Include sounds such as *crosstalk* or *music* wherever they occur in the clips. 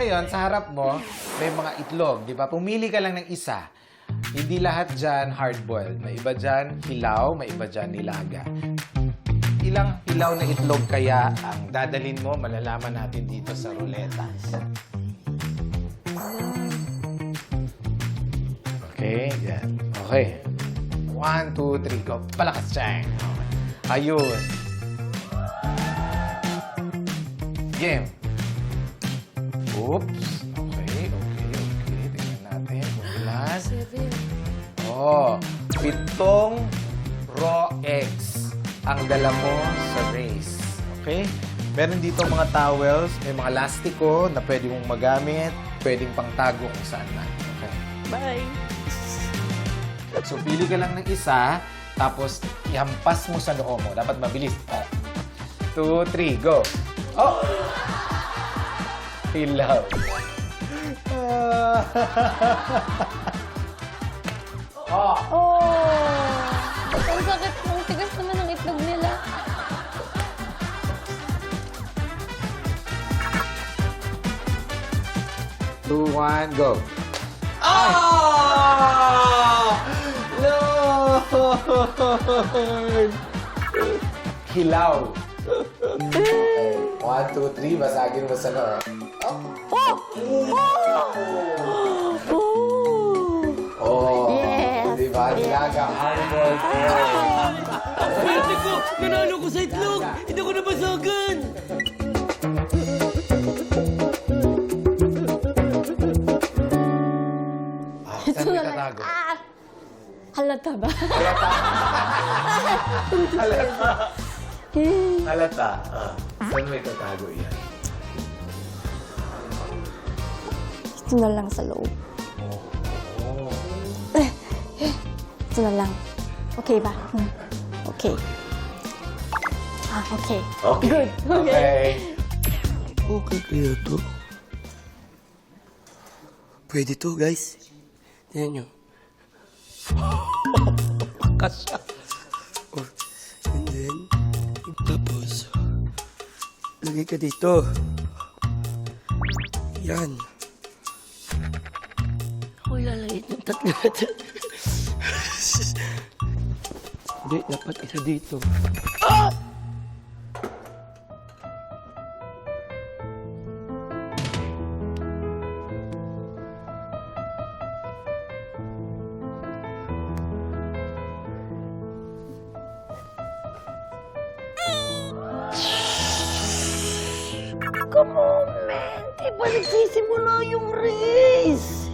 Ngayon, sa harap mo, may mga itlog, di ba? Pumili ka lang ng isa. Hindi lahat dyan hard-boiled. May iba dyan hilaw, may iba dyan nilaga. Ilang hilaw na itlog kaya ang dadalin mo, malalaman natin dito sa ruleta. Okay, yan. Okay. One, two, three, go. Palakas. Okay. Ayun. Game. Oops. Okay, okay, okay. Tingnan natin kung ilan. Seven. Oh, pitong raw eggs ang dala mo sa race. Okay? Meron dito mga towels, may mga lastiko na pwede mong magamit, pwedeng pangtago kung saan man. Okay? Bye. So, pili ka lang ng isa, tapos ihampas mo sa noo mo. Dapat mabilis. Ah. Two, three, go. Oh! Hilaw. oh! Oh! Ang sakit. Ang tigas naman ng itlog nila. Two, one, go. Ah! Lord! Hilaw. Okay. *laughs* One, two, three. Basagin mo sa noo. Oh! Oh. Yes. Di ba? Nilaga. Hard-boiled egg. Swerte ko! Nanalo ko sa itlog! Hindi ko nabasagan! Ah, saan may tatago? Ah! Halata ba? *laughs* Halata. Halata. Ah, saan may tatago yan? Ito na lang sa loob. Oh. Ito na lang. Okay ba? Hmm. Okay. Ah, okay. Okay. Good. Okay. Okay kaya to? Pwede to, guys. Tingnan nyo. Kasya. Oh, and then, tapos, lagay ka dito. Yan. Ako ilalagay ng tatlo. Hindi, dapat isa dito. Come on, man. Di ba nagsisimula yung race?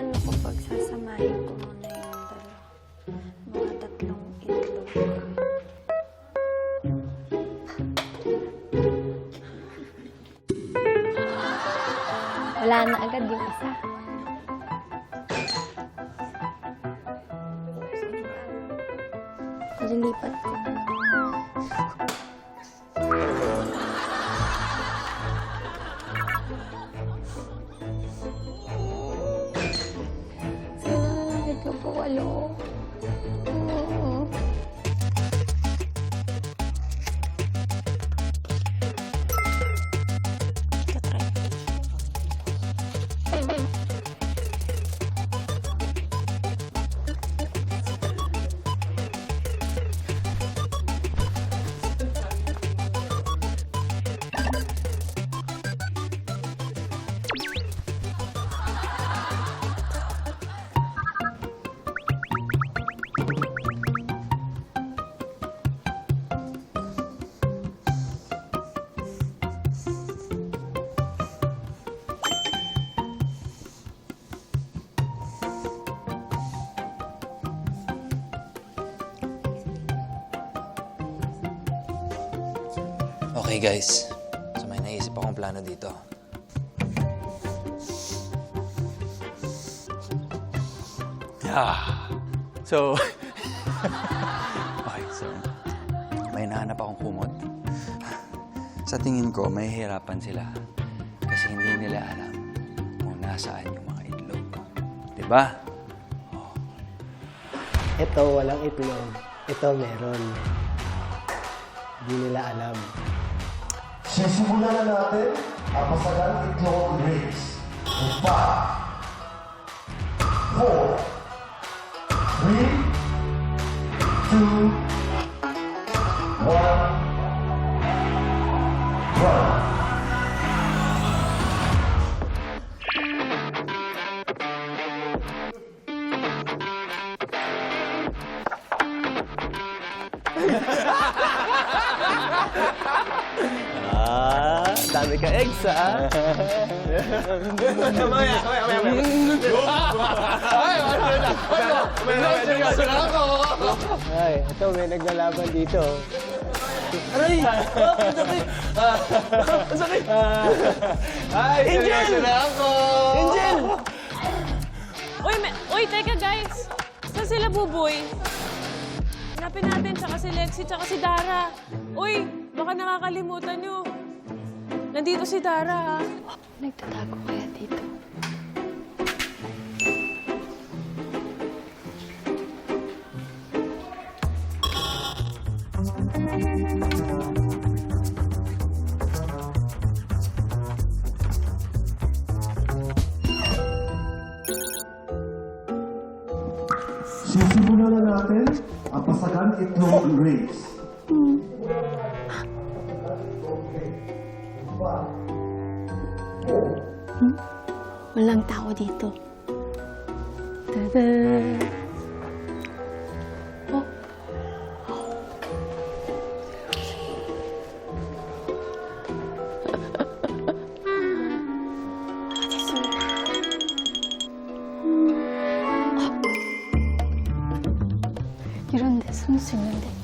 Plano ko pagsasamahin ko muna yung dalawa. Mga tatlong itlog. Wala na agad yung isa. Lilipat ko. Sana 我有 Okay guys, so may naisip akong plano dito. Yeah. So, *laughs* okay, so, may nahanap akong kumot. Sa tingin ko, may hirapan sila. Kasi hindi nila alam kung nasaan yung mga itlog. Diba? Ito, walang itlog. Ito, meron. Hindi nila alam. Sisimulan na natin ang masagang itlog race. In 5, 4, 3, 2, 1, run. Ah, *laughs* dami ka eggs, ha? Ay, ito, may naglalaban dito. Aray! *laughs* Ang sakit! Ang sakit! Ay, Angel! na ako! Angel! Uy, me- Uy, teka guys. Saan sila buboy? Hanapin natin, tsaka si Lexi, tsaka si Dara. Uy, baka nakakalimutan nyo. Nandito si Dara, ha? Nagtatago kaya dito? Sisimulan na natin ang masagang itlog race. 응? 얼랑 다 어디 또? 따단. 어? 됐습니다. 어. 이런데 숨을 수 있는데.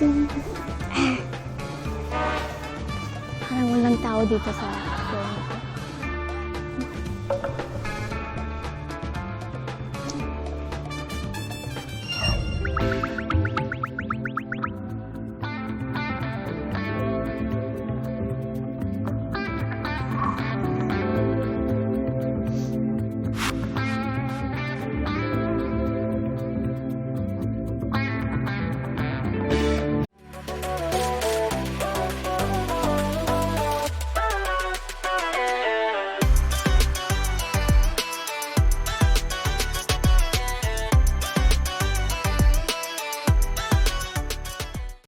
Parang walang tao dito sa floor.